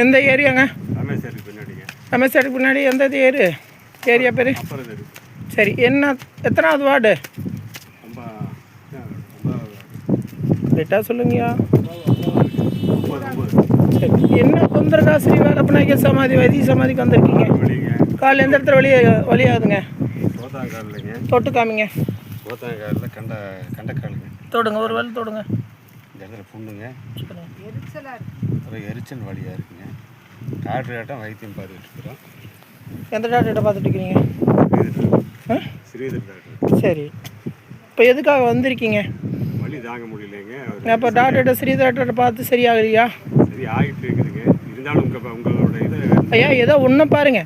எந்த ஏரியாங்க? ரமேஷ் சாருக்கு பின்னாடிங்க. ரமேஷ் பின்னாடி எந்த ஏரு? ஏரியா பேர்? சரி என்ன எத்தனாவது வார்டு? கரெக்டாக சொல்லுங்கய்யா. சரி என்ன தொந்தரகா ஸ்ரீ வேலப்பநாயக சமாதி வைத்திய சமாதிக்கு வந்திருக்கீங்க? வெளிங்க கால் எந்த இடத்துல வழிய வழியாகுதுங்க தொட்டு காமிங்க. தொடுங்க ஒரு வேலை தொடுங்க. இந்த இடத்துல புண்ணுங்க. அப்புறம் எரிச்சல் வழியாக இருக்குங்க. டாக்டர் ஆட்டம் வைத்தியம் பார்த்துட்டு இருக்கிறோம். எந்த டாக்டர்கிட்ட பார்த்துட்டு இருக்கிறீங்க? ஆ? ஸ்ரீதர் டாக்டர். சரி. இப்போ எதுக்காக வந்திருக்கீங்க? வலி தாங்க முடியலைங்க. அப்போ டாக்டர்கிட்ட ஸ்ரீ டாக்டர்கிட்ட பார்த்து சரியாகலையா? சரி ஆகிட்டு இருக்குதுங்க. இருந்தாலும் உங்கள் உங்களோட இது ஐயா ஏதோ ஒன்று பாருங்க.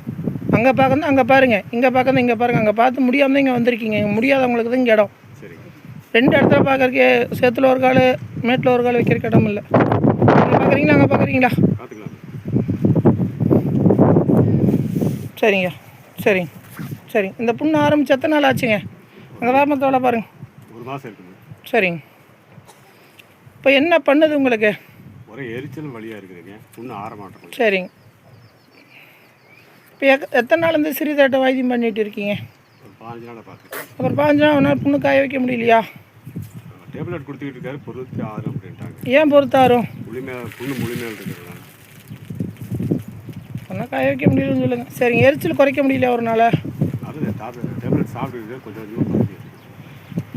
அங்கே பார்க்கணும் அங்கே பாருங்க. இங்கே பார்க்கணும் இங்கே பாருங்க. அங்கே பார்த்து முடியாமல் இங்கே வந்திருக்கீங்க. முடியாதவங்களுக்கு தான் இங்கே இடம். ரெண்டு இடத்துல பார்க்கறக்கே சேத்துல ஒரு கால் மேட்டில் ஒரு கால் வைக்கிறக்கு இடம் இல்லை. இங்கே பார்க்குறீங்களா? அங்கே பார்க்குறீங்களா? சரிங்க. சரிங்க. சரிங்க இந்த புண்ணு ஆரம்பிச்சு எத்தனை நாள் ஆச்சுங்க? அங்கே வாமத்தோட பாருங்க. ஒரு மாதம் இருக்குங்க. சரிங்க. இப்போ என்ன பண்ணுது உங்களுக்கு? ஒரே எரிச்சல் வழியாக இருக்குதுங்க. புண்ணு ஆற மாட்டோம் சரிங்க. இப்போ எத்தனை நாள் இந்த சிறிதாட்ட வைத்தியம் பண்ணிட்டு இருக்கீங்க? அப்புறம் பாஞ்சு நாள் புண்ணு காய வைக்க முடியலையா? டேப்லெட் கொடுத்துக்கிட்டு இருக்காரு பொருத்தி ஆறு அப்படின்ட்டாங்க. ஏன் பொறுத்தாரும் முழுமையாக புண்ணு முழுமையாக இருக்கிறதுனால. ஒன்றும் காய வைக்க முடியலன்னு சொல்லுங்கள் சரிங்க எரிச்சல் குறைக்க முடியல ஒரு நாள்? அது டேப்லெட் சாப்பிட்டு கொஞ்சம் கொஞ்சமாக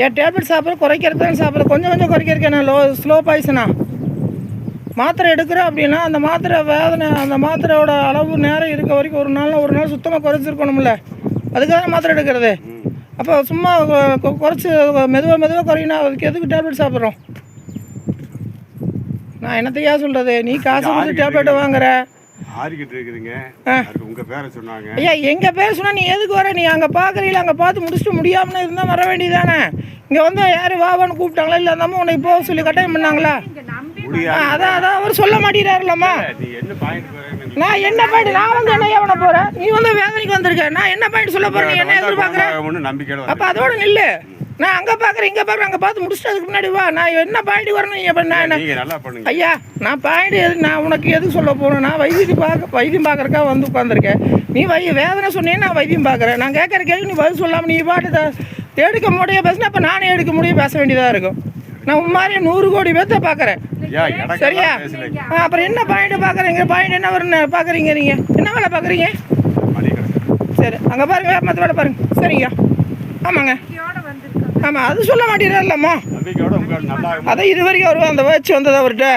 ஏன் டேப்லெட் சாப்பிட்ற குறைக்கிறது தான் சாப்பிட்ற கொஞ்சம் கொஞ்சம் குறைக்கிறதுக்கு என்ன லோ ஸ்லோ பாய்சனா மாத்திரை எடுக்கிறோம் அப்படின்னா அந்த மாத்திரை வேதனை அந்த மாத்திரையோட அளவு நேரம் இருக்க வரைக்கும் ஒரு நாள் ஒரு நாள் சுத்தமாக குறைச்சிருக்கணும்ல. அதுக்காக மாத்திரை எடுக்கிறது. அப்போ சும்மா கொ- குறைச்சி மெதுவாக மெதுவாக குறையினா அதுக்கு எதுக்கு டேப்லெட் சாப்பிட்றோம்? நான் என்னத்தையா சொல்கிறது நீ காசு கொடுத்து டேப்லெட் வாங்குற. ஆறிக்கிட்டு இருக்குதுங்க பேரை சொன்னாங்க. ஐயா எங்கள் பேர் சொன்னா நீ எதுக்கு வர? நீ அங்கே பார்க்குறீங்களா அங்கே பார்த்து முடிச்சுட்டு முடியாமல் இருந்தால் வர வேண்டியதானே இங்கே வந்து யார் வாவான்னு கூப்பிட்டாங்களா? இல்லை அந்த உன்னை போக சொல்லி கட்டாயம் பண்ணாங்களா? அதான் அதான் அவர் சொல்ல நீ போகிறேன்னு நான் என்ன பாயிண்ட் நான் வந்து என்ன பண்ண போகிறேன் நீ வந்து வேதனைக்கு வந்திருக்க. நான் என்ன பாயிண்ட் சொல்ல போகிறேன் நீ என்ன எதிர்பார்க்குற? ஒன்றும் நம்பிக்கையோட அப்போ அதோட நில்லு. நான் அங்கே பார்க்குறேன் இங்கே பார்க்குறேன் அங்கே பார்த்து முடிச்சுட்டு அதுக்கு முன்னாடி வா. நான் என்ன பாயிண்ட் வரணும் இப்போ நான் ஐயா நான் பாயிண்ட் எது நான் உனக்கு எதுக்கு சொல்ல போகிறேன் நான் வைத்தியம் பார்க்க வைத்தியம் பார்க்குறக்கா வந்து உட்காந்துருக்கேன் நீ வை வேதனை சொன்னீங்க நான் வைத்தியம் பார்க்குறேன். நான் கேட்குற கேள்வி நீ பதில் சொல்லாமல் நீ பாட்டு எடுக்க முடிய பேசினா அப்போ நானே எடுக்க முடியும் பேச வேண்டியதாக இருக்கும். நான் உன் மாதிரி நூறு கோடி பேர்த்த பார்க்குறேன். சரியா? அப்புறம் என்ன பாயிண்ட் பார்க்குறீங்க? பாயிண்ட் என்ன வரும் பார்க்குறீங்க நீங்கள் என்ன வேலை பார்க்குறீங்க? சரி அங்கே பாருங்க மற்ற வேலை பாருங்க. சரிங்க. ஆமாங்க. ஆமாம் அது சொல்ல உங்கள் நல்லா அதான் இது வரைக்கும் அவர் அந்த வச்சு வந்தது அவர்கிட்ட?